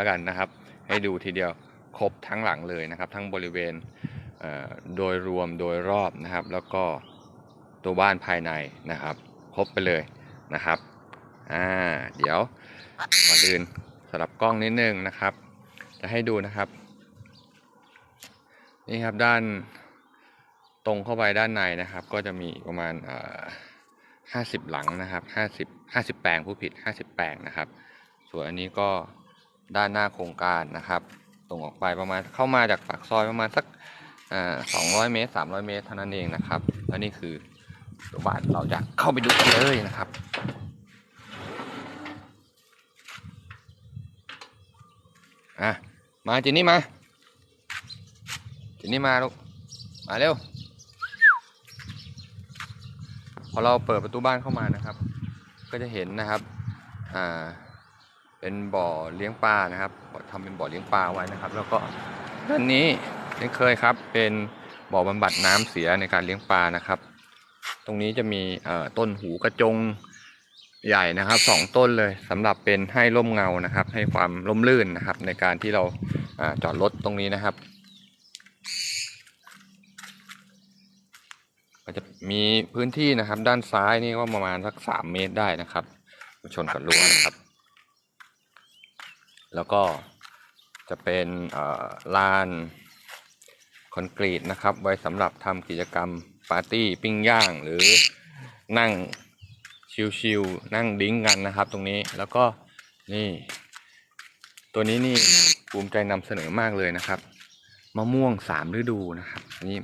แล้วกันนะครับ ให้ดูทีเดียวครบทั้งหลังเลยนะครับ ทั้งบริเวณเโดยรวมโดยรอบนะครับ แล้วก็ตัวบ้านภายในนะครับ ครบไปเลยนะครับอ่าเดี๋ยวก่อนอื่นสลับกล้องนิดนึงนะครับ จะให้ดูนะครับ นี่ครับด้านตรงเข้าไปด้านในนะครับ ก็จะมีประมาณห้าสิบหลังนะครับห้าสิบห้าสิบแปลงผู้ผิดห้าสิบแปลงนะครับ ส่วนอันนี้ก็ ด้านหน้าโครงการนะครับตรงออกไปประมาณเข้ามาจากปากซอยประมาณสักสองร้อยเมตรสามร้อยเมตรเท่านั้นเองนะครับและนี่คือตัวบ้านเราจะเข้าไปดูกันเลยนะครับอะมาจินนี่มาจินนี่มาลูกมาเร็วพอเราเปิดประตูบ้านเข้ามานะครับ ก็จะเห็นนะครับอ่า เป็นบ่อเลี้ยงปลานะครับทำเป็นบ่อเลี้ยงปลาไว้นะครับ แล้วก็ด้านนี้เช่นเคยครับ เป็นบ่อบำบัดน้ำเสียในการเลี้ยงปลานะครับ ตรงนี้จะมีเอ่อต้นหูกระจงใหญ่นะครับสองต้นเลยสำหรับเป็นให้ร่มเงานะครับ ให้ความร่มรื่นนะครับ ในการที่เราอาจอดรถตรงนี้นะครับก็จะมีพื้นที่นะครับ ด้านซ้ายนี่ก็ประมาณสักสามเมตรได้นะครับ ชนกับรั้วนะครับ แล้วก็จะเป็นลานคอนกรีตนะครับ ไว้สำหรับทำกิจกรรมปาร์ตี้ปิ้งย่าง หรือนั่งชิลๆนั่งดิ้งกันนะครับ ตรงนี้แล้วก็นี่ ตัวนี้นี่ภูมิใจนำเสนอมากเลยนะครับมะม่วงสามฤดูนะครับนนี้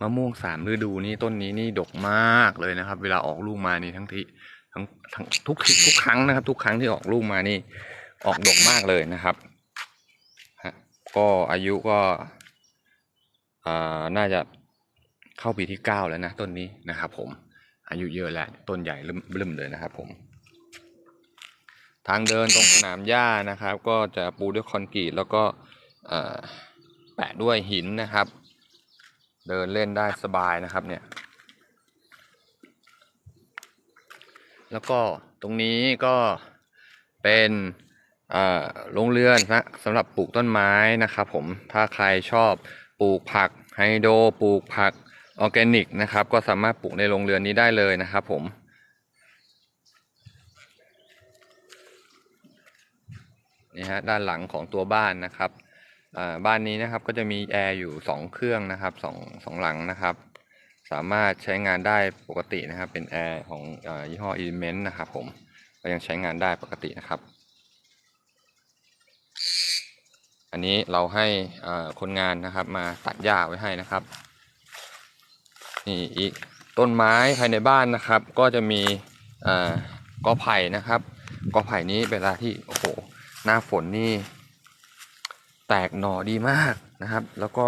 มะม่วงสามฤดูนี่ต้นนี้นี่ดกมากเลยนะครับ เวลาออกลูกมานี่ทั้งทีทั้งทั้งทุกทุกครั้งนะครับ ทุกครั้งที่ออกลูกมานี่ ออกดกมากเลยนะครับฮะก็อายุก็อ่าน่าจะเข้าปีที่เก้าแล้วนะต้นนี้นะครับผมอายุเยอะแล้วต้นใหญ่เริ่มเริ่มเลยนะครับผม ทางเดินตรงสนามหญ้านะครับ ก็จะปูด้วยคอนกรีตแล้วก็อ่อแปะด้วยหินนะครับ เดินเล่นได้สบายนะครับเนี่ย แล้วก็ตรงนี้ก็เป็น โรงเรือนนะสำหรับปลูกต้นไม้นะครับผมถ้าใครชอบปลูกผักไฮโดรปลูกผักออร์แกนิกนะครับ ก็สามารถปลูกในโรงเรือนนี้ได้เลยนะครับผมนี่ฮะด้านหลังของตัวบ้านนะครับบ้านนี้นะครับก็จะมีแอร์อยู่สองเครื่องนะครับสองสองหลังนะครับ สามารถใช้งานได้ปกตินะครับ เป็นแอร์ของอยี่ห้อ Element นะครับผมก็ยังใช้งานได้ปกตินะครับ อันนี้เราให้คนงานนะครับมาตัดหญ้าไว้ให้นะครับนี่อีกต้นไม้ภายในบ้านนะครับ ก็จะมีกอไผ่นะครับกอไผ่นี้เวลาที่โอ้โหหน้าฝนนี่แตกหน่อดีมากนะครับ แล้วก็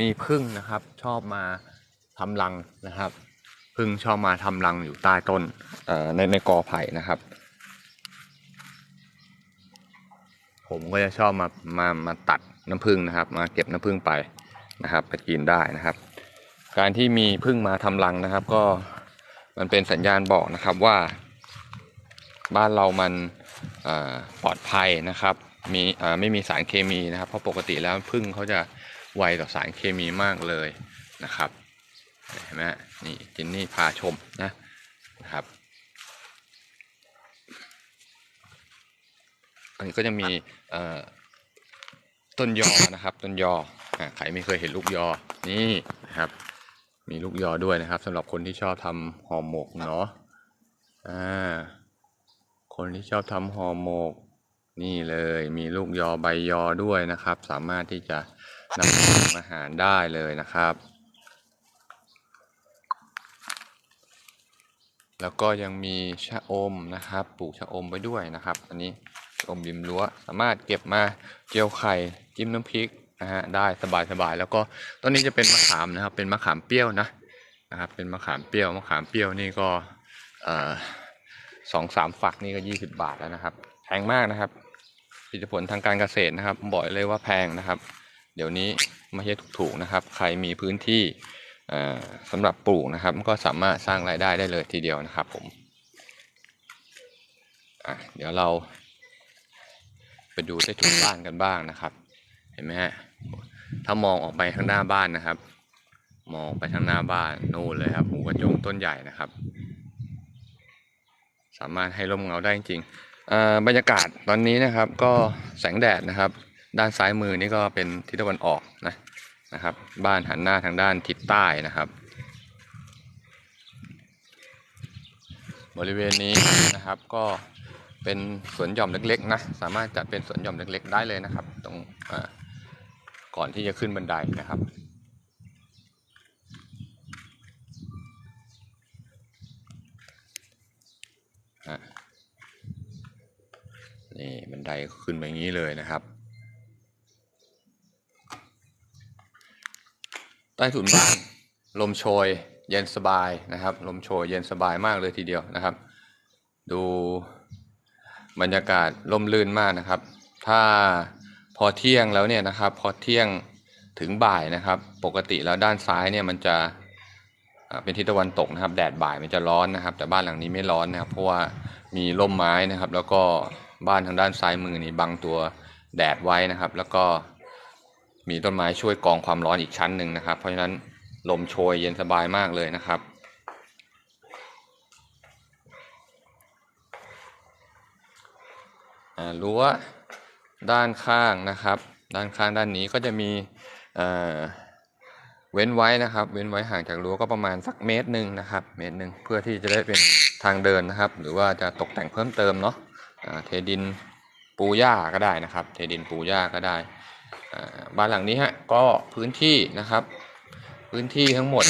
มีพึ่งนะครับ ชอบมาทำรังนะครับ พึ่งชอบมาทำรังอยู่ใต้ต้นในในกอไผ่นะครับ ผมก็จะชอบมามามาตัดน้ำผึ้งนะครับ มาเก็บน้ำผึ้งไปนะครับไปกินได้นะครับ การที่มีพึ่งมาทำรังนะครับ ก็มันเป็นสัญญาณบอกนะครับว่า บ้านเรามันปลอดภัยนะครับ มีไม่มีสารเคมีนะครับ เพราะปกติแล้วพึ่งเขาจะไวต่อสารเคมีมากเลยนะครับเห็นไหมนี่จินนี่พาชมนะนะครับ อันนี้ก็จะมี ต้นยอนะครับ ต้นยออใครไม่เคยเห็นลูกยอ นี่นะครับ มีลูกยอด้วยนะครับสำหรับคนที่ชอบทำห่อหมกเนาะอ่าคนที่ชอบทำห่อหมก นี่เลยมีลูกยอใบยอด้วยนะครับ สามารถที่จะนำไปทำอาหารได้เลยนะครับ แล้วก็ยังมีชะอมนะครับ ปลูกชะอมไว้ด้วยนะครับ อันนี้ อมริมรั้ว สามารถเก็บมาเจียวไข่จิ้มน้ำพริกนะฮะได้สบายๆแล้วก็ต้นนี้จะเป็นมะขามนะครับ เป็นมะขามเปรี้ยวนะนะครับเป็นมะขามเปรี้ยวมะขามเปรี้ยวนี่ก็เอ่อสองสามฝักนี่ก็ยี่สิบาทแล้วนะครับแพงมากนะครับผลิตผลทางการเกษตรนะครับบอกเลยว่าแพงนะครับ เดี๋ยวนี้ไม่ใช่ถูกๆนะครับ ใครมีพื้นที่เอ่อสำหรับปลูกนะครับก็สามารถสร้างรายได้ได้เลยทีเดียวนะครับผมอะเดี๋ยวเรา ไปดูใต้ถุนบ้านกันบ้างนะครับ เห็นไหมฮะถ้ามองออกไปข้างหน้าบ้านนะครับ มองไปทางหน้าบ้านนู่นเลยครับหูกระจงต้นใหญ่นะครับ สามารถให้ร่มเงาได้จริงอ่อบรรยากาศตอนนี้นะครับก็แสงแดดนะครับ ด้านซ้ายมือนี่ก็เป็นทิศตะวันออกนะนะครับ บ้านหันหน้าทางด้านทิศใต้นะครับ บริเวณนี้นะครับก็ เป็นสวนหย่อมเล็กๆนะสามารถจัดเป็นสวนหย่อมเล็กๆ ได้เลยนะครับ ตรงก่อนที่จะขึ้นบันไดนะครับนี่บันไดขึ้นไปอย่างนี้เลยนะครับ ใต้ถุนบ้าน ลมโชย เย็นสบายนะครับ ลมโชยเย็นสบายมากเลยทีเดียวนะครับ ดู บรรยากาศร่มรื่นมากนะครับ ถ้าพอเที่ยงแล้วเนี่ยนะครับ พอเที่ยงถึงบ่ายนะครับ ปกติแล้วด้านซ้ายเนี่ยมันจะเป็นทิศตะวันตกนะครับ แดดบ่ายมันจะร้อนนะครับ แต่บ้านหลังนี้ไม่ร้อนนะครับ เพราะว่ามีร่มไม้นะครับ แล้วก็บ้านทางด้านซ้ายมือนี่บังตัวแดดไว้นะครับ แล้วก็มีต้นไม้ช่วยกรองความร้อนอีกชั้นหนึ่งนะครับ เพราะฉะนั้นลมโชยเย็นสบายมากเลยนะครับอ่า รั้วด้านข้างนะครับ ด้านข้างด้านนี้ก็จะมีเว้นไว้นะครับ เว้นไว้ห่างจากรั้วก็ประมาณสักเมตรหนึ่งนะครับ เมตรหนึ่งเพื่อที่จะได้เป็นทางเดินนะครับ หรือว่าจะตกแต่งเพิ่มเติมเนาะเทดินปูหญ้าก็ได้นะครับ เทดินปูหญ้าก็ได้บ้านหลังนี้ฮะก็พื้นที่นะครับ พื้นที่ทั้งหมด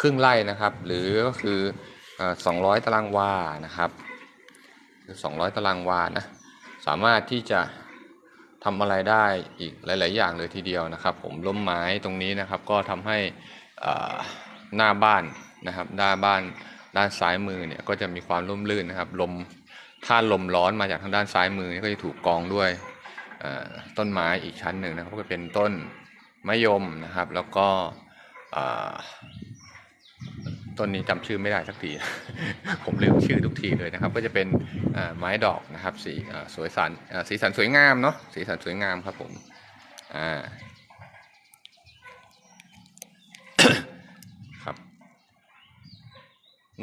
ครึ่งไร่นะครับ หรือก็คือสองร้อยตารางวานะครับ สองร้อยตารางวานะสามารถที่จะทำอะไรได้อีกหลาย ๆ อย่างเลยทีเดียวนะครับ ผมร่มไม้ตรงนี้นะครับ ก็ทำให้หน้าบ้านนะครับหน้าบ้านด้านซ้ายมือเนี่ยก็จะมีความร่มรื่นนะครับลมถ้าลมร้อนมาจากทางด้านซ้ายมือก็จะถูกกองด้วยต้นไม้อีกชั้นหนึ่งนะครับก็เป็นต้นมะยมนะครับ แล้วก็ ต้นนี้จำชื่อไม่ได้สักที ผมลืมชื่อทุกทีเลยนะครับ ก็จะเป็นไม้ดอกนะครับ สีสวยสันสีสันสวยงามเนาะสีสันสวยงามครับผมอ่าครับ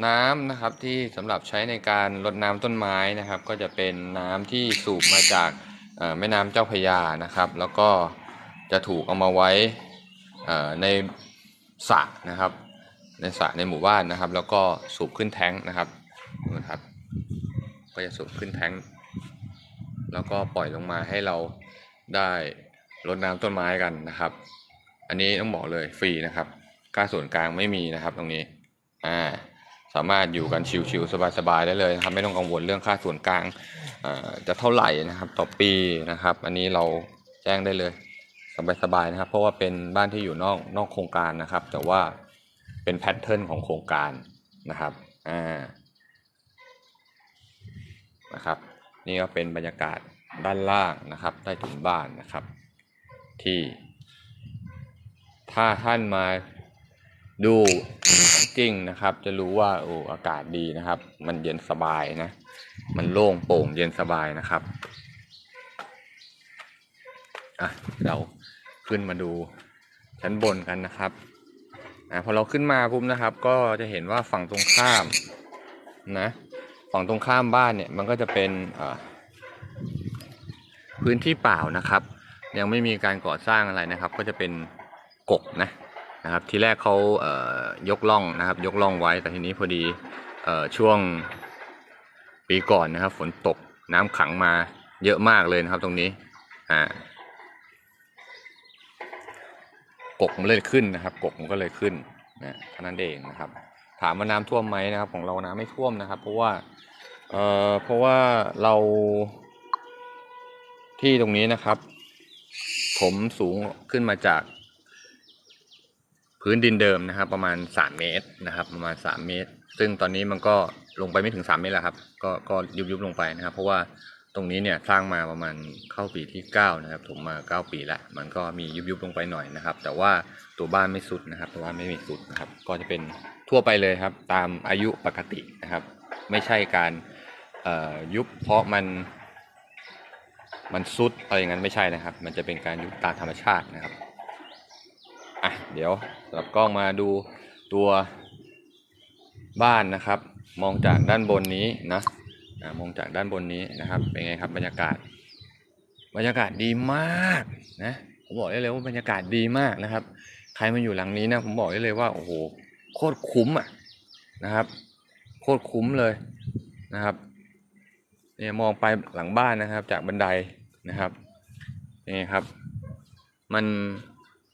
น้ำนะครับที่สำหรับใช้ในการรดน้ำต้นไม้นะครับ ก็จะเป็นน้ำที่สูบมาจากแม่น้ำเจ้าพยานะครับ แล้วก็จะถูกเอามาไว้ในสระนะครับ ในสระในหมู่บ้านนะครับ แล้วก็สูบขึ้นแท้งนะครับนะครับ ก็จะสูบขึ้นแท้ง แล้วก็ปล่อยลงมาให้เราได้รดน้ำต้นไม้กันนะครับ อันนี้ต้องบอกเลยฟรีนะครับค่าส่วนกลางไม่มีนะครับตรงนี้อ่าสามารถอยู่กันชิวๆสบายๆได้เลยนะครับ ไม่ต้องกังวลเรื่องค่าส่วนกลางอ่าจะเท่าไหร่นะครับ ต่อปีนะครับ อันนี้เราแจ้งได้เลยสบายๆนะครับ เพราะว่าเป็นบ้านที่อยู่นอกนอกโครงการนะครับ แต่ว่า เป็นแพทเทิร์นของโครงการนะครับอ่านะครับ นี่ก็เป็นบรรยากาศด้านล่างนะครับใต้ถุนบ้านนะครับ ที่ ถ้าท่านมาดูจริงนะครับ จะรู้ว่าโอ้อากาศดีนะครับ มันเย็นสบายนะ มันโล่งโปร่งเย็นสบายนะครับอะเราขึ้นมาดูชั้นบนกันนะครับ อะพอเราขึ้นมาปุ๊บนะครับ ก็จะเห็นว่าฝั่งตรงข้ามนะฝั่งตรงข้ามบ้านเนี่ยมันก็จะเป็นพื้นที่เปล่านะครับ ยังไม่มีการก่อสร้างอะไรนะครับ ก็จะเป็นกกนะนะครับ ทีแรกเขาเยกล่องนะครับ ยกล่องไว้แต่ทีนี้พอดีอช่วงปีก่อนนะครับ ฝนตกน้ำขังมาเยอะมากเลยนะครับตรงนี้อ่า กกมันเลยขึ้นนะครับ กกมันก็เลยขึ้นนะเท่านั้นเองนะครับ ถามว่าน้ำท่วมไหมนะครับ ของเราน้ำไม่ท่วมนะครับ เพราะว่าเอ่อเพราะว่าเราที่ตรงนี้นะครับ ผมสูงขึ้นมาจาก พื้นดินเดิมนะครับ ประมาณ3เมตรนะครับ ประมาณ3เมตร ซึ่งตอนนี้มันก็ลงไปไม่ถึง3เมตรแล้วครับ ก็ก็ยุบยุบลงไปนะครับ เพราะว่า ตรงนี้เนี่ยสร้างมาประมาณเข้าปีที่9นะครับผมมา 9 ปีละมันก็มียุบยุบลงไปหน่อยนะครับ แต่ว่าตัวบ้านไม่สุดนะครับตัวบ้านไม่มีสุดนะครับ ก็จะเป็นทั่วไปเลยครับ ตามอายุปกตินะครับ ไม่ใช่การยุบเพราะมันมันซุดอะไรอย่างนั้นไม่ใช่นะครับ มันจะเป็นการยุบตามธรรมชาตินะครับอะเดี๋ยวสลับกล้องมาดูตัวบ้านนะครับ มองจากด้านบนนี้นะ อะมองจากด้านบนนี้นะครับ เป็นไงครับบรรยากาศ บรรยากาศดีมากนะผมบอกได้เลยว่าบรรยากาศดีมากนะครับ ใครมาอยู่หลังนี้นะผมบอกได้เลยว่าโอ้โหโคตรคุ้มอะนะครับ โคตรคุ้มเลยนะครับเนี่ยมองไปหลังบ้านนะครับ จากบันไดนะครับนี่ครับ มัน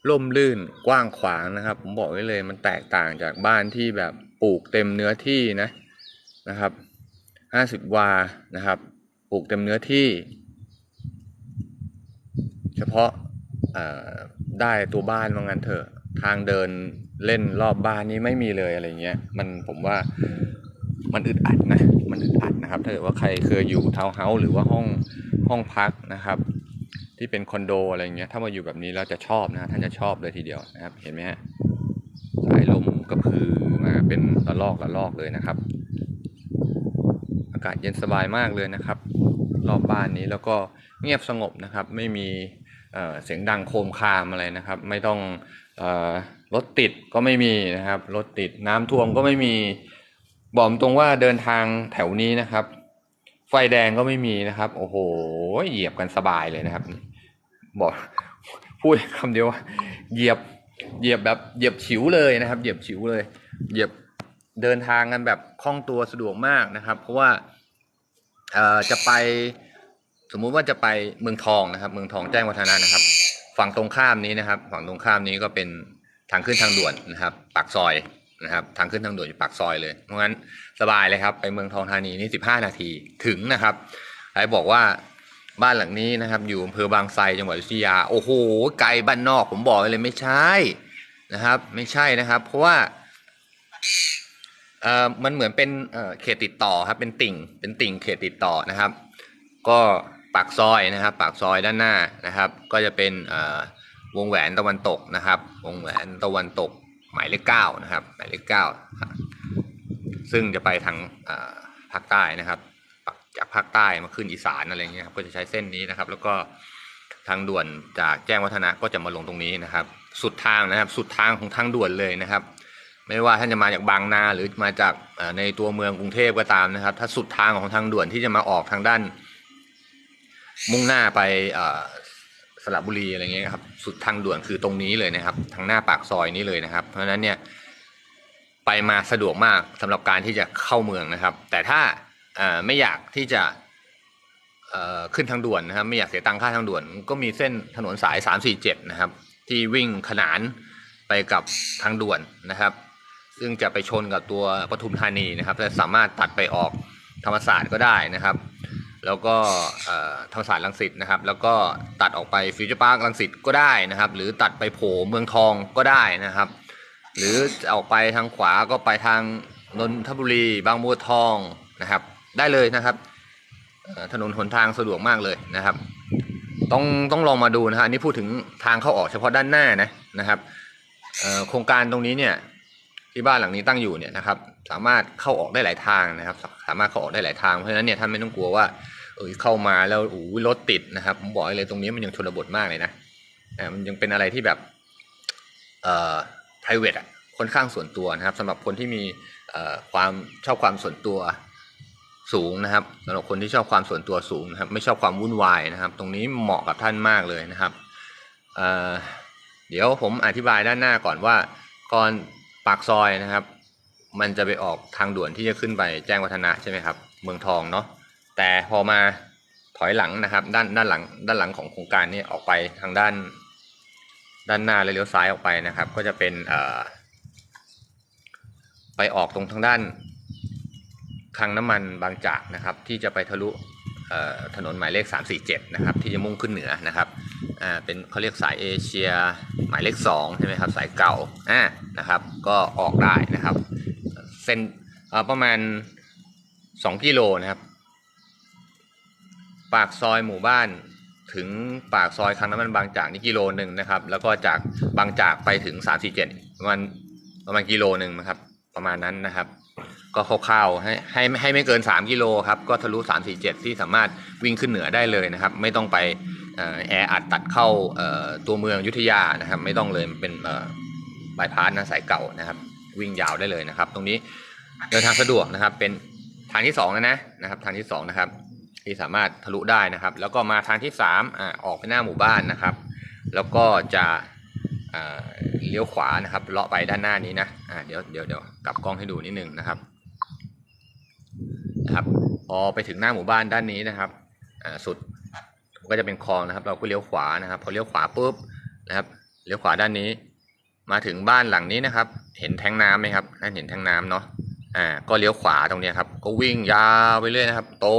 ร่มรื่นกว้างขวางนะครับ ผมบอกไว้เลยมันแตกต่างจากบ้านที่แบบปลูกเต็มเนื้อที่นะนะครับ ห้าสิบวานะครับปลูกเต็มเนื้อที่ เฉพาะได้ตัวบ้านว่างั้นเถอะทางเดินเล่นรอบบ้านนี้ไม่มีเลยอะไรเงี้ยมันผมว่ามันอึดอัดนะมันอึดอัดนะครับ ถ้าเกิดว่าใครเคยอยู่ทาวน์เฮาส์หรือว่าห้องห้องพักนะครับ ที่เป็นคอนโดอะไรเงี้ยถ้ามาอยู่แบบนี้เราจะชอบนะท่านจะชอบเลยทีเดียวนะครับ เห็นไหมฮะสายลมก็คือมาเป็นระลอกระลอกเลยนะครับ อากาศเย็นสบายมากเลยนะครับ รอบบ้านนี้แล้วก็เงียบสงบนะครับ ไม่มีเเสียงดังโคมคามอะไรนะครับ ไม่ต้องรถติดก็ไม่มีนะครับรถติดน้ำท่วมก็ไม่มีบอกตรงว่าเดินทางแถวนี้นะครับ ไฟแดงก็ไม่มีนะครับ โอ้โหเหยียบกันสบายเลยนะครับ บอกพูดคำเดียวว่าเหยียบเหยียบแบบเหยียบฉิวเลยนะครับ เหยียบฉิวเลย เหยียบ เดินทางกันแบบคล่องตัวสะดวกมากนะครับ เพราะว่าเอ่อจะไปสมมุติว่าจะไปเมืองทองนะครับ เมืองทองแจ้งวัฒนะนะครับ ฝั่งตรงข้ามนี้นะครับ ฝั่งตรงข้ามนี้ก็เป็นทางขึ้นทางด่วนนะครับ ปากซอยนะครับ ทางขึ้นทางด่วนอยู่ปากซอยเลย เพราะงั้นสบายเลยครับ ไปเมืองทองธานีนี่สิบห้านาทีถึงนะครับใครบอกว่าบ้านหลังนี้นะครับ อยู่อำเภอบางไทรจังหวัดอยุธยา โอ้โหไกลบ้านนอกผมบอกเลยไม่ใช่นะครับ ไม่ใช่นะครับ เพราะว่า เอ่อมันเหมือนเป็นเอ่อเขตติดต่อครับเป็นติ่งเป็นติ่งเขตติดต่อนะครับ ก็ปากซอยนะครับ ปากซอยด้านหน้านะครับ ก็จะเป็นเอ่อวงแหวนตะวันตกนะครับ วงแหวนตะวันตกหมายเลขเก้านะครับ หมายเลขเก้าซึ่งจะไปทางเอ่อภาคใต้นะครับ จากภาคใต้มาขึ้นอีสานอะไรเงี้ยครับก็จะใช้เส้นนี้นะครับ แล้วก็ทางด่วนจากแจ้งวัฒนะก็จะมาลงตรงนี้นะครับ สุดทางนะครับ สุดทางของทางด่วนเลยนะครับ ไม่ว่าท่านจะมาจากบางนาหรือมาจากในตัวเมืองกรุงเทพก็ตามนะครับ ถ้าสุดทางของทางด่วนที่จะมาออกทางด้าน มุ่งหน้าไปสระบุรีอะไรเงี้ยครับ สุดทางด่วนคือตรงนี้เลยนะครับ ทางหน้าปากซอยนี้เลยนะครับ เพราะฉะนั้นเนี่ยไปมาสะดวกมากสำหรับการที่จะเข้าเมืองนะครับ แต่ถ้าไม่อยากที่จะขึ้นทางด่วนนะครับ ไม่อยากเสียตังค่าทางด่วน ก็มีเส้นถนนสาย 347 นะครับ ที่วิ่งขนานไปกับทางด่วนนะครับ ซึ่งจะไปชนกับตัวปทุมธานีนะครับและสามารถตัดไปออกธรรมศาสตร์ก็ได้นะครับ แล้วก็ธรรมศาสตร์ลังสิตนะครับ แล้วก็ตัดออกไปฟิวเจอร์พาร์คลังสิตก็ได้นะครับ หรือตัดไปโผเมืองทองก็ได้นะครับ หรือจะออกไปทางขวาก็ไปทางนนทบุรีบางบัวทองนะครับ ได้เลยนะครับถนนหนทางสะดวกมากเลยนะครับ ต้องต้องลองมาดูนะฮะนนี้พูดถึงทางเข้าออกเฉพาะด้านหน้านะนะครับโครงการตรงนี้เนี่ย ที่บ้านหลังนี้ตั้งอยู่เนี่ยนะครับ สามารถเข้าออกได้หลายทางนะครับ สามารถเข้าออกได้หลายทางเพราะฉะนั้นเนี่ยท่านไม่ต้องกลัวว่าเออเข้ามาแล้วโอ้โหรถติดนะครับผมบอกเลยตรงนี้มันยังชนบทมากเลยนะอ่ามันยังเป็นอะไรที่แบบเอ่อ private อะค่อนข้างส่วนตัวนะครับสำหรับคนที่มีเอ่อความชอบความส่วนตัวสูงนะครับสำหรับคนที่ชอบความส่วนตัวสูงนะครับ ไม่ชอบความวุ่นวายนะครับ ตรงนี้เหมาะกับท่านมากเลยนะครับเอ่อเดี๋ยวผมอธิบายด้านหน้าก่อนว่าก่อน ปากซอยนะครับ มันจะไปออกทางด่วนที่จะขึ้นไปแจ้งวัฒนะใช่ไหมครับ เมืองทองเนาะแต่พอมาถอยหลังนะครับ ด้านด้านหลังด้านหลังของโครงการนี้ออกไปทางด้าน ด้านหน้าและเลี้ยวซ้ายออกไปนะครับ ก็จะเป็นเอ่อไปออกตรงทางด้านคลังน้ำมันบางจากนะครับ ที่จะไปทะลุเอ่อถนนหมายเลข 347 นะครับ ที่จะมุ่งขึ้นเหนือนะครับ อ่าเป็นเขาเรียกสายเอเชียหมายเลข2ใช่ไหมครับสายเก่าอ่านะครับก็ออกได้นะครับเส้นประมาณ 2 กิโลนะครับ ปากซอยหมู่บ้านถึงปากซอยคลังน้ำมันบางจากนี่กิโลหนึ่งนะครับ แล้วก็จากบางจากไปถึง347ประมาณประมาณกิโลหนึ่งนะครับ ประมาณนั้นนะครับ ก็คร่าวๆให้ให้ให้ไม่เกิน 3 กิโลครับ ก็ทะลุ 347 ที่สามารถวิ่งขึ้นเหนือได้เลยนะครับ ไม่ต้องไป แออัดตัดเข้าตัวเมืองยุธยานะครับ ไม่ต้องเลยมันเป็นบายพาสนะสายเก่านะครับ วิ่งยาวได้เลยนะครับ ตรงนี้เดินทางสะดวกนะครับ เป็นทางที่2แล้วนะนะครับ ทางที่สองนะครับที่สามารถทะลุได้นะครับ แล้วก็มาทางที่3อ่าออกไปหน้าหมู่บ้านนะครับ แล้วก็จะเลี้ยวขวานะครับเลาะไปด้านหน้านี้นะอ่าเดี๋ยวเดี๋ยวเดี๋ยวกลับกล้องให้ดูนิดนึงนะครับนะครับพอไปถึงหน้าหมู่บ้านด้านนี้นะครับอ่าสุด ก็จะเป็นคลองนะครับ เราก็เลี้ยวขวานะครับ พอเลี้ยวขวาปุ๊บนะครับเลี้ยวขวาด้านนี้ มาถึงบ้านหลังนี้นะครับ เห็นแทงน้ำไหมครับนั่นเห็นแทงน้ำเนาะอ่าก็เลี้ยวขวาตรงนี้ครับ ก็วิ่งยาวไปเรื่อยนะครับ ตร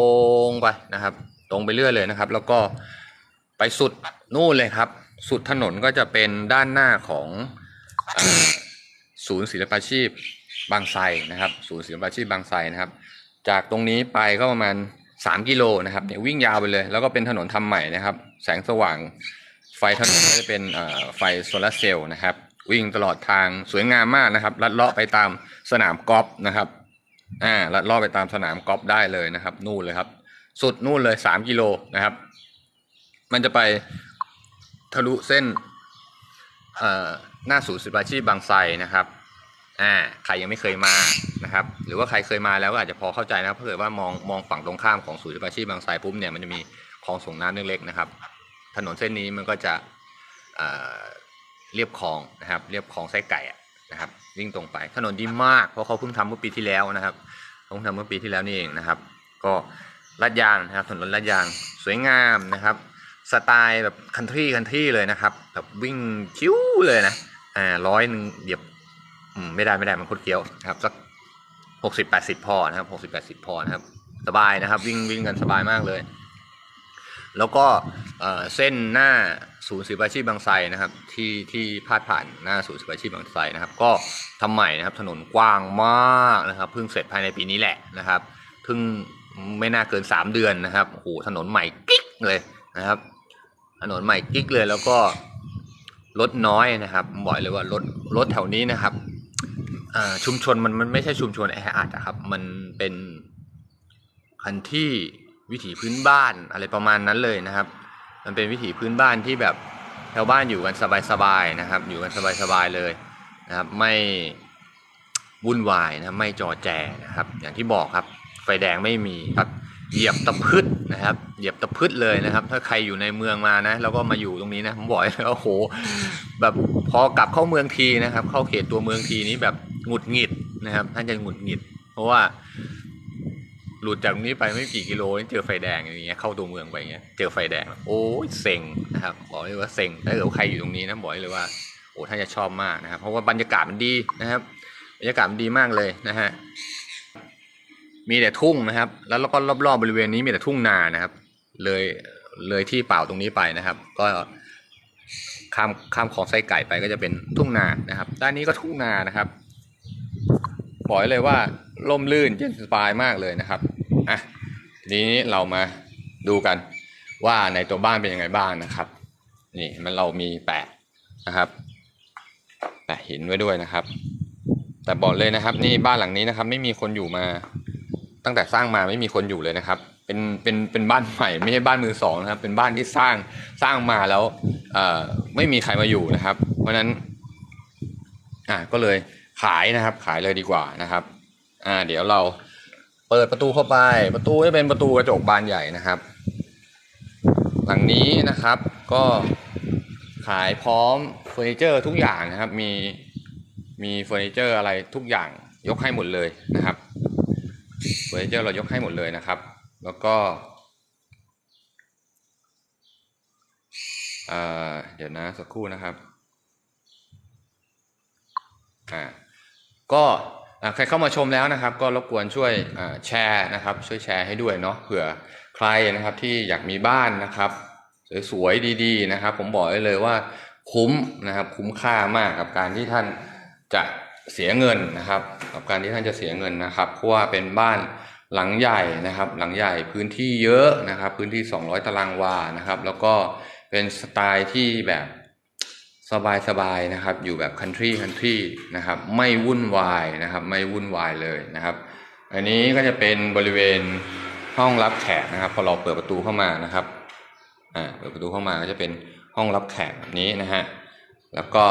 งไปนะครับ ตรงไปเรื่อยเลยนะครับ แล้วก็ไปสุดนู่นเลยครับ สุดถนนก็จะเป็นด้านหน้าของศูนย์ศิลปาชีพบางไทรนะครับ ศูนย์ศิลปาชีพบางไทรนะครับ จากตรงนี้ไปก็ประมาณ 3กิโลนะครับเนี่ยวิ่งยาวไปเลย แล้วก็เป็นถนนทำใหม่นะครับ แสงสว่างไฟถนนก็จะเป็นไฟโซลาร์เซลล์นะครับ วิ่งตลอดทางสวยงามมากนะครับ ลัดเลาะไปตามสนามกอล์ฟนะครับอ่าลัดเลาะไปตามสนามกอล์ฟได้เลยนะครับ นู่นเลยครับ สุดนู่นเลย3กิโลนะครับ มันจะไปทะลุเส้นอ่อหน้าศูนย์ศิลปาชีพบางไทรนะครับ อ่าใครยังไม่เคยมานะครับ หรือว่าใครเคยมาแล้วก็อาจจะพอเข้าใจนะครับถ้าเกิดว่ามองมองฝั่งตรงข้ามของศูนย์ศิลปาชีพบางไทรปุ๊บเนี่ยมันจะมีคลองส่งน้ำเล็กๆนะครับ ถนนเส้นนี้มันก็จะเเรียบคลองนะครับ เรียบคลองไส้ไก่นะครับวิ่งตรงไปถนนดีมากเพราะเขาเพิ่งทำเมื่อปีที่แล้วนะครับเขาเพิ่งทำเมื่อปีที่แล้วนี่เองนะครับ ก็ลาดยางนะครับถนนลาดยางสวยงามนะครับ สไตล์แบบคันทรีคันทรีเลยนะครับแบบวิ่งคิ้วเลยนะอ่าร้อยหนึ่งเหยียบ ไม่ได้ไม่ได้มันคตรเกี้ยวนะครับสักหกสิบแปดสิบพอนะครับหกสิบแปดสิบพอนะครับ สบายนะครับ วิ่งวิ่งกันสบายมากเลย แล้วก็เส้นหน้าศูนย์ศิลปาชีพบางไทรนะครับ ที่ที่พาดผ่านหน้าศูนย์ศิลปาชีพบางไทรนะครับ ก็ทำใหม่นะครับ ถนนกว้างมากนะครับเพิ่งเสร็จภายในปีนี้แหละนะครับเพิ่งไม่น่าเกินสามเดือนนะครับโอ้โหถนนใหม่กิ๊กเลยนะครับ ถนนใหม่กิ๊กเลยแล้วก็รถน้อยนะครับบอกเลยว่ารถรถแถวนี้นะครับ ชุมชนมันมันไม่ใช่ชุมชนแออัดอะครับ มันเป็นคันที่วิถีพื้นบ้านอะไรประมาณนั้นเลยนะครับ มันเป็นวิถีพื้นบ้านที่แบบชาวบ้านอยู่กันสบายๆนะครับ อยู่กันสบายๆเลยนะครับ ไม่วุ่นวายนะครับไม่จอแจนะครับ อย่างที่บอกครับ ไฟแดงไม่มีครับเหยียบตะพืดนะครับ เหยียบตะพืดเลยนะครับ ถ้าใครอยู่ในเมืองมานะ แล้วก็มาอยู่ตรงนี้นะผมบอกเลยว่าโหแบบพอกลับเข้าเมืองทีนะครับ เข้าเขตตัวเมืองทีนี้แบบ หงุดหงิดนะครับท่านจะหงุดหงิด เพราะว่าหลุดจากตรงนี้ไปไม่กี่กิโลเจอไฟแดงอย่างเงี้ยเข้าตัวเมืองไปอย่างเงี้ยเจอไฟแดง โอ้ยเซ็งนะครับบอกเลยว่าเซ็งถ้าเกิดว่าใครอยู่ตรงนี้นะบอกเลยว่าโอ้ท่านจะชอบมากนะครับเพราะว่าบรรยากาศมันดีนะครับ บรรยากาศมันดีมากเลยนะฮะมีแต่ทุ่งนะครับ แล้วก็รอบๆบริเวณนี้มีแต่ทุ่งนานะครับ เลยเลยที่เปล่าตรงนี้ไปนะครับ ก็ข้ามข้ามคลองไส้ไก่ไปก็จะเป็นทุ่งนานะครับ ด้านนี้ก็ทุ่งนานะครับ บอกเลยว่าล่มลื่นเย็นสบายมากเลยนะครับอะทีนี้เรามาดูกันว่าในตัวบ้านเป็นยังไงบ้างนะครับ นี่มันเรามีแปะนะครับแปะหินไว้ด้วยนะครับ แต่บอกเลยนะครับ นี่บ้านหลังนี้นะครับ ไม่มีคนอยู่มา ตั้งแต่สร้างมาไม่มีคนอยู่เลยนะครับ เป็นเป็นเป็นบ้านใหม่ไม่ใช่บ้านมือสองนะครับ เป็นบ้านที่สร้างสร้างมาแล้วเอ่อไม่มีใครมาอยู่นะครับ เพราะฉะนั้นอ่าก็เลย ขายนะครับ ขายเลยดีกว่านะครับ อ่า เดี๋ยวเราเปิดประตูเข้าไป ประตูจะเป็นประตูกระจกบานใหญ่นะครับ หลังนี้นะครับก็ขายพร้อมเฟอร์นิเจอร์ทุกอย่างนะครับ มีมีเฟอร์นิเจอร์อะไรทุกอย่างยกให้หมดเลยนะครับเฟอร์นิเจอร์เรายกให้หมดเลยนะครับ แล้วก็เอ่อเดี๋ยวนะสักครู่นะครับ อ่า ก็ใครเข้ามาชมแล้วนะครับ ก็รบกวนช่วยแชร์นะครับ ช่วยแชร์ให้ด้วยเนาะเผื่อใครนะครับที่อยากมีบ้านนะครับสวยๆดีๆนะครับ ผมบอกได้เลยว่าคุ้มนะครับ คุ้มค่ามากกับการที่ท่านจะเสียเงินนะครับ กับการที่ท่านจะเสียเงินนะครับเพราะว่าเป็นบ้านหลังใหญ่นะครับ หลังใหญ่พื้นที่เยอะนะครับ พื้นที่ 200 ตารางวานะครับ แล้วก็เป็นสไตล์ที่แบบ สบายๆนะครับ อยู่แบบคันทรีคันทรีนะครับ ไม่วุ่นวายนะครับ ไม่วุ่นวายเลยนะครับ อันนี้ก็จะเป็นบริเวณห้องรับแขกนะครับ พอเราเปิดประตูเข้ามานะครับ อ่า เปิดประตูเข้ามาก็จะเป็นห้องรับแขกแบบนี้นะฮะ แล้วก็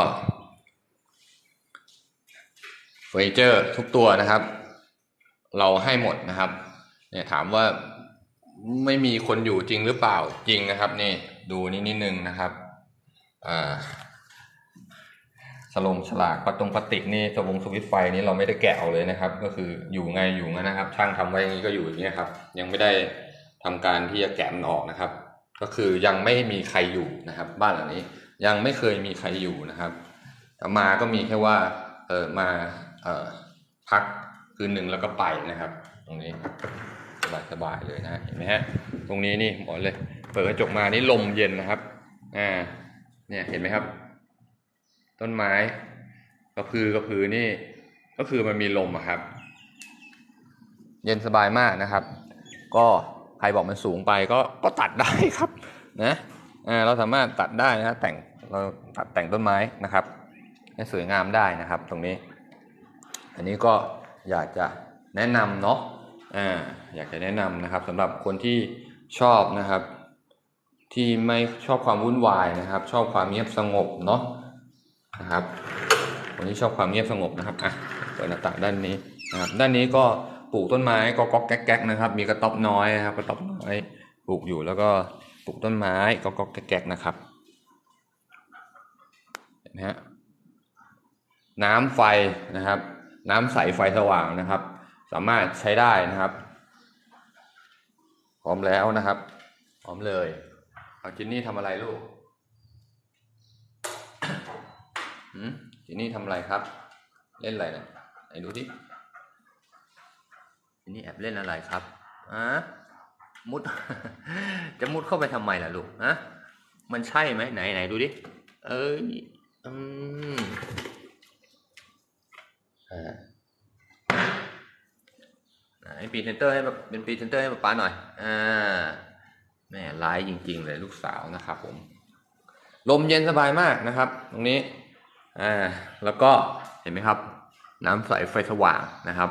เฟอร์นิเจอร์ทุกตัวนะครับ เราให้หมดนะครับ เนี่ยถามว่าไม่มีคนอยู่จริงหรือเปล่าจริงนะครับ นี่ดูนี่นิดนึงนะครับ อ่า ลงฉลากประตรงพลาสติกนี่สวงสวิตไฟนี่เราไม่ได้แกะเอาเลยนะครับ ก็คืออยู่ไงอยู่งั้นนะครับ ช่างทำไว้อย่างนี้ก็อยู่อย่างนี้ครับ ยังไม่ได้ทำการที่จะแกะมันออกนะครับ ก็คือยังไม่มีใครอยู่นะครับ บ้านหลังนี้ยังไม่เคยมีใครอยู่นะครับ มาก็มีแค่ว่าเออมาเออพักคืนหนึ่งแล้วก็ไปนะครับ ตรงนี้สบายสบายๆเลยนะเห็นไหมฮะตรงนี้นี่บอกเลย เปิดกระจกมานี่ลมเย็นนะครับอ่าเนี่ยเห็นไหมครับ ต้นไม้ กระพือกระพือนี่ ก็คือมันมีลมอะครับ เย็นสบายมากนะครับ ก็ใครบอกมันสูงไปก็ก็ตัดได้ครับนะเราสามารถตัดได้นะแต่งเราตัดแต่งต้นไม้นะครับ ให้สวยงามได้นะครับ ตรงนี้ อันนี้ก็อยากจะแนะนำเนาะอ่าอยากจะแนะนำนะครับสำหรับคนที่ชอบนะครับ ที่ไม่ชอบความวุ่นวายนะครับ ชอบความเงียบสงบเนาะ นะครับคนที่ชอบความเงียบสงบนะครับอะเปิดหน้าต่างด้านนี้นะครับด้านนี้ก็ปลูกต้นไม้ก็ก๊อกแก๊กแก๊กนะครับ มีกระต๊อบน้อยนะครับกระต๊อบน้อยปลูกอยู่แล้วก็ปลูกต้นไม้ก็ก๊อกแก๊กแก๊กนะครับเห็นไหมฮะน้ำไฟนะครับ น้ำใสไฟสว่างนะครับ สามารถใช้ได้นะครับ พร้อมแล้วนะครับ พร้อมเลยเอาจินนี่ทำอะไรลูก หืมจินนี่ทำอะไรครับ เล่นอะไรเนะไหนดูดิจินนี่แอบเล่นอะไรครับอะมุด จะมุดเข้าไปทำไมล่ะลูกฮะมันใช่ไหมไหนไหนดูดิ เอ้ยอืมอ่าไหนพรีเซนเตอร์ให้แบบเป็นพรีเซนเตอร์ให้ป๊าหน่อย อ่าแม่ร้ายจริง ๆ เลยลูกสาวนะครับผม ลมเย็นสบายมากนะครับ ตรงนี้ อ่าแล้วก็เห็นไหมครับ น้ำใสไฟสว่างนะครับ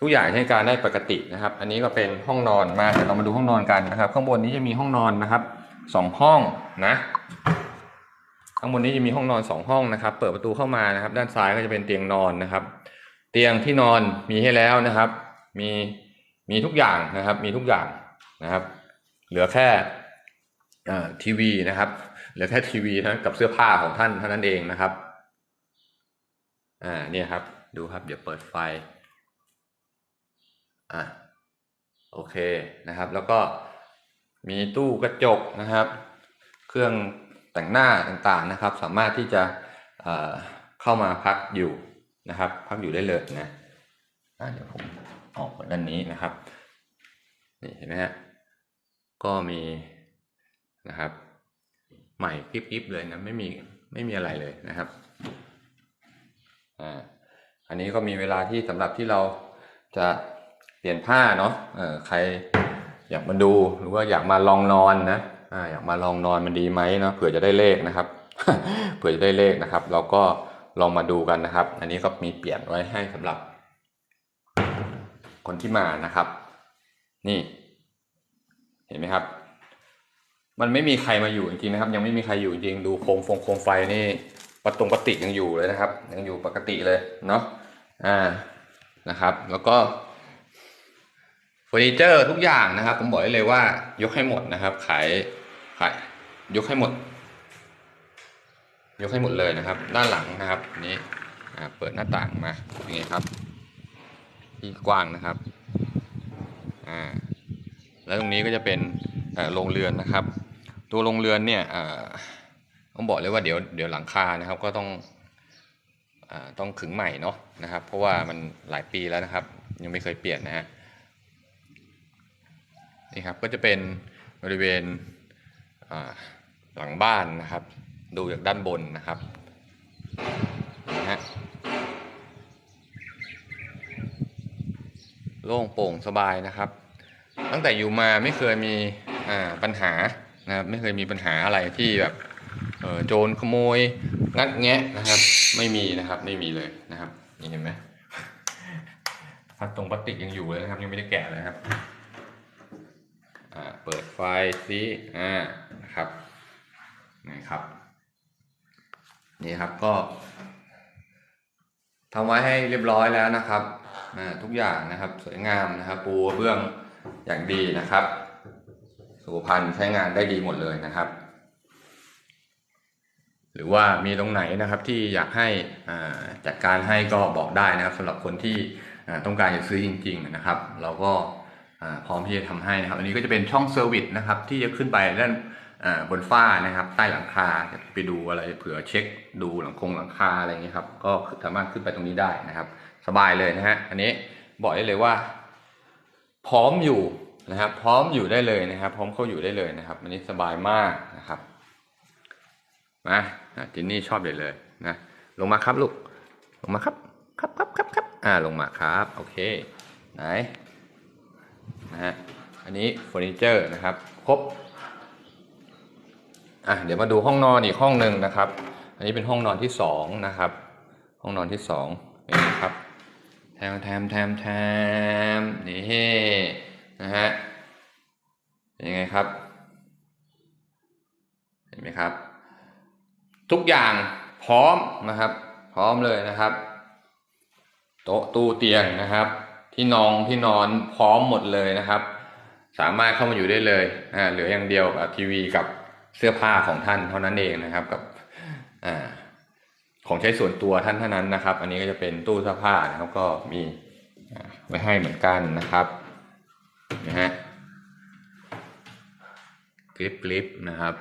ทุกอย่างใช้การได้ปกตินะครับ อันนี้ก็เป็นห้องนอนมาเดี๋ยวเรามาดูห้องนอนกันนะครับ ข้างบนนี้จะมีห้องนอนนะครับสองห้องนะข้างบนนี้จะมีห้องนอนสองห้องนะครับ เปิดประตูเข้ามานะครับ ด้านซ้ายก็จะเป็นเตียงนอนนะครับ เตียงที่นอนมีให้แล้วนะครับ มีมีทุกอย่างนะครับ มีทุกอย่างนะครับ เหลือแค่ทีวีนะครับ เหลือแค่ทีวีนะกับเสื้อผ้าของท่านเท่านั้นเองนะครับ อ่าเนี่ยครับ ดูครับ เดี๋ยวเปิดไฟ อะโอเคนะครับ แล้วก็มีตู้กระจกนะครับ เครื่องแต่งหน้าต่างๆนะครับ สามารถที่จะเอ่อเข้ามาพักอยู่นะครับ พักอยู่ได้เลยนะอะเดี๋ยวผมออกด้านนี้นะครับ นี่เห็นไหมฮะก็มีนะครับ ใหม่กริบๆเลยนะไม่มีไม่มีอะไรเลยนะครับอ่าอันนี้ก็มีเวลาที่สำหรับที่เราจะเปลี่ยนผ้าเนาะเออใครอยากมาดูหรือว่าอยากมาลองนอนนะอ่าอยากมาลองนอนมันดีไหมเนาะเผื่อจะได้เลขนะครับ เผื่อจะได้เลขนะครับ เราก็ลองมาดูกันนะครับ อันนี้ก็มีเปลี่ยนไว้ให้สำหรับ คนที่มานะครับ นี่ เห็นไหมครับ มันไม่มีใครมาอยู่จริงๆนะครับ ยังไม่มีใครอยู่จริงดูโคมฟงโคมไฟนี่ประตงปฏิยังอยู่เลยนะครับ ยังอยู่ปกติเลยเนาะอ่านะครับ แล้วก็เฟอร์นิเจอร์ทุกอย่างนะครับ ผมบอกได้เลยว่ายกให้หมดนะครับ ขายขายยกให้หมด ยกให้หมดเลยนะครับ ด้านหลังนะครับนี้อ่าเปิดหน้าต่างมาเป็นไงครับ ที่กว้างนะครับอ่าแล้วตรงนี้ก็จะเป็นโรงเรือนนะครับ ตัวโรงเรือนเนี่ยต้องบอกเลยว่าเดี๋ยวเดี๋ยวหลังคานะครับก็ต้องอต้องขึงใหม่เนาะนะครับ เพราะว่ามันหลายปีแล้วนะครับ ยังไม่เคยเปลี่ยนนะฮะนี่ครับก็จะเป็นบริเวณหลังบ้านนะครับ ดูจากด้านบนนะครับนะฮะโล่งโปร่งสบายนะครับ ตั้งแต่อยู่มาไม่เคยมีปัญหา นะครับไม่เคยมีปัญหาอะไรที่แบบโจรขโมยงัดแงะนะครับ ไม่มีนะครับไม่มีเลยนะครับนี่เห็นไหมพลาสตรงพลาสติกยังอยู่เลยนะครับยังไม่ได้แกะเลยครับอ่าเปิดไฟซิอ่านะครับนี่ครับ นี่ครับก็ทำไว้ให้เรียบร้อยแล้วนะครับอ่าทุกอย่างนะครับ สวยงามนะครับ ปูเบื้องอย่างดีนะครับ สุขภัณฑ์ใช้งานได้ดีหมดเลยนะครับ หรือว่ามีตรงไหนนะครับที่อยากให้อ่าจัดการให้ก็บอกได้นะครับสำหรับคนที่ต้องการจะซื้อจริง ๆ นะครับ เราก็พร้อมที่จะทำให้นะครับ อันนี้ก็จะเป็นช่องเซอร์วิสนะครับที่จะขึ้นไปด้านบนฝ้านะครับใต้หลังคาจะไปดูอะไรเผื่อเช็คดูหลังคงหลังคาอะไรอย่างเงี้ยครับก็สามารถขึ้นไปตรงนี้ได้นะครับ สบายเลยนะฮะอันนี้บอกได้เลยว่า พร้อมอยู่ นะครับ พร้อมอยู่ได้เลยนะครับ พร้อมเข้าอยู่ได้เลยนะครับอันนี้สบายมากนะครับมาจินนี่ชอบเลยเลยนะลงมาครับลูกลงมาครับครับครับครับครับอ่าลงมาครับโอเคไหนนะฮะอันนี้เฟอร์นิเจอร์นะครับ ครบอะเดี๋ยวมาดูห้องนอนอีกห้องหนึ่งนะครับ อันนี้เป็นห้องนอนที่สองนะครับ ห้องนอนที่สองนี่ครับแทมแทมแทมแทมนี่ นะฮะเป็นยังไงครับ เห็นไหมครับ ทุกอย่างพร้อมนะครับ พร้อมเลยนะครับ โต๊ะตู้เตียงนะครับ ที่นอนที่นอนพร้อมหมดเลยนะครับ สามารถเข้ามาอยู่ได้เลยอ่าเหลืออย่างเดียวกับทีวีกับเสื้อผ้าของท่านเท่านั้นเองนะครับกับอ่าของใช้ส่วนตัวท่านเท่านั้นนะครับ อันนี้ก็จะเป็นตู้เสื้อผ้านะครับก็มีไว้ให้เหมือนกันนะครับ นะฮะคลิปคลิปนะครับ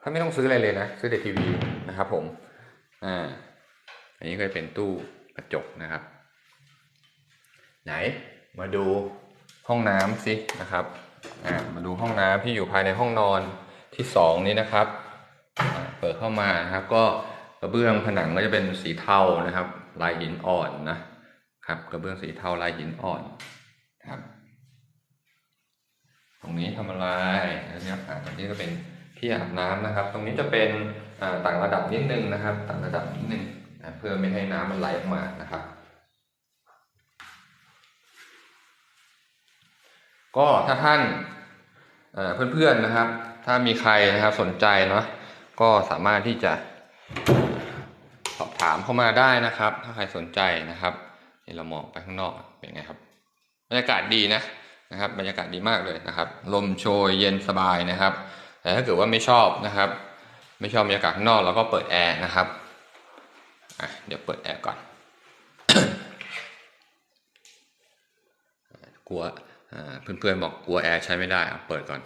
ถ้าไม่ต้องซื้ออะไรเลยนะ ซื้อแต่ทีวีนะครับผม อ่า อันนี้ก็จะเป็นตู้กระจกนะครับ ไหนมาดูห้องน้ำสินะครับ อ่า มาดูห้องน้ำที่อยู่ภายในห้องนอนที่สองนี้นะครับ เปิดเข้ามานะครับ ก็กระเบื้องผนังก็จะเป็นสีเทานะครับ ลายหินอ่อนนะ ครับกระเบื้องสีเทาลายหินอ่อนครับ ตรงนี้ทำอะไรนะครับอ่าตรงนี้ก็เป็นที่อาบน้ำนะครับ ตรงนี้จะเป็นต่างระดับนิดนึงนะครับ ต่างระดับนิดนึงนะเพื่อไม่ให้น้ำมันไหลออกมานะครับ ก็ถ้าท่านเพื่อนๆนะครับ ถ้ามีใครนะครับสนใจเนาะก็สามารถที่จะสอบถามเข้ามาได้นะครับ ถ้าใครสนใจนะครับ นี่เรามองไปข้างนอกเป็นไงครับ บรรยากาศดีนะนะครับ บรรยากาศดีมากเลยนะครับ ลมโชยเย็นสบายนะครับ แต่ถ้าเกิดว่าไม่ชอบนะครับ ไม่ชอบบรรยากาศข้างนอกเราก็เปิดแอร์นะครับเดี๋ยวเปิดแอร์ก่อน กลัวเพื่อนๆบอกกลัวแอร์ใช้ไม่ได้อะเปิดก่อน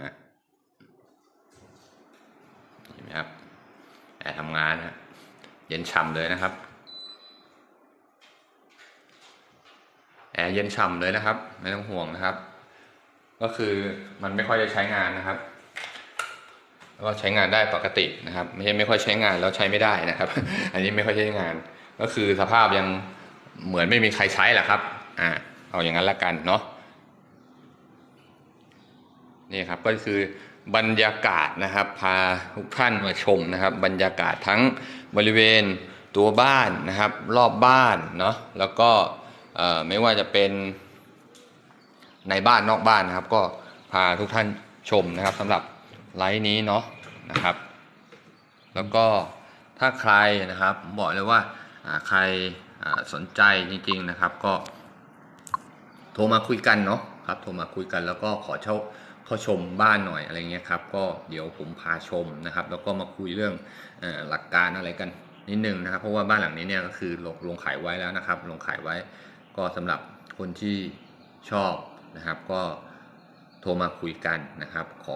ฮะเห็นไหมครับ แอร์ทำงานฮะเย็นฉ่ำเลยนะครับ แอร์เย็นฉ่ำเลยนะครับ ไม่ต้องห่วงนะครับ ก็คือมันไม่ค่อยจะใช้งานนะครับแล้วก็ใช้งานได้ปกตินะครับ ไม่ใช่ไม่ค่อยใช้งานแล้วใช้ไม่ได้นะครับ อันนี้ไม่ค่อยใช้งาน ก็คือสภาพยังเหมือนไม่มีใครใช้แหละครับ อ่า เอาอย่างนั้นละกันเนาะนี่ครับก็คือ บรรยากาศนะครับ พาทุกท่านมาชมนะครับ บรรยากาศทั้งบริเวณตัวบ้านนะครับ รอบบ้านเนาะแล้วก็ไม่ว่าจะเป็นในบ้านนอกบ้านนะครับ ก็พาทุกท่านชมนะครับสำหรับไลฟ์นี้เนาะนะครับ แล้วก็ถ้าใครนะครับบอกเลยว่าใครสนใจจริง ๆนะครับ ก็โทรมาคุยกันเนาะครับโทรมาคุยกันแล้วก็ขอเช่า เข้าชมบ้านหน่อยอะไรเงี้ยครับก็เดี๋ยวผมพาชมนะครับ แล้วก็มาคุยเรื่องอหลักการอะไรกันนิดนึงนะครับ เพราะว่าบ้านหลังนี้เนี่ยก็คือลงลงขายไว้แล้วนะครับ ลงขายไว้ก็สำหรับคนที่ชอบนะครับ ก็โทรมาคุยกันนะครับขอ